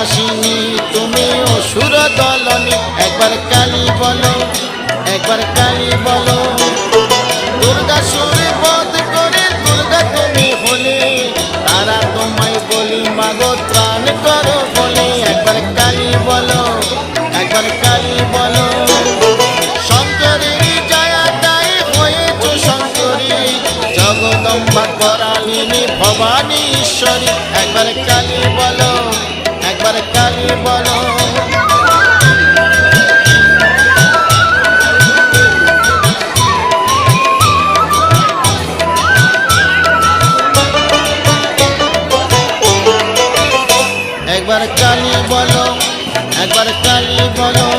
বিলাসিনী তুমি অসুর দলনী। একবার কালী বলো, একবার কালী বলো। দুর্গা সুরে বধ করে দুর্গা তুমি হলে, তারা তোমায় বলি মাগো, ত্রাণ করো বলে। একবার কালী বলো, একবার কালী বলো। শঙ্করের জয়া তাই হয়েছ শঙ্করী, জগদম্বা করালিনী ভবানী ঈশ্বরী। একবার কালী বলো কালী বলো। একবার কালি বলো একবার কালি বলো।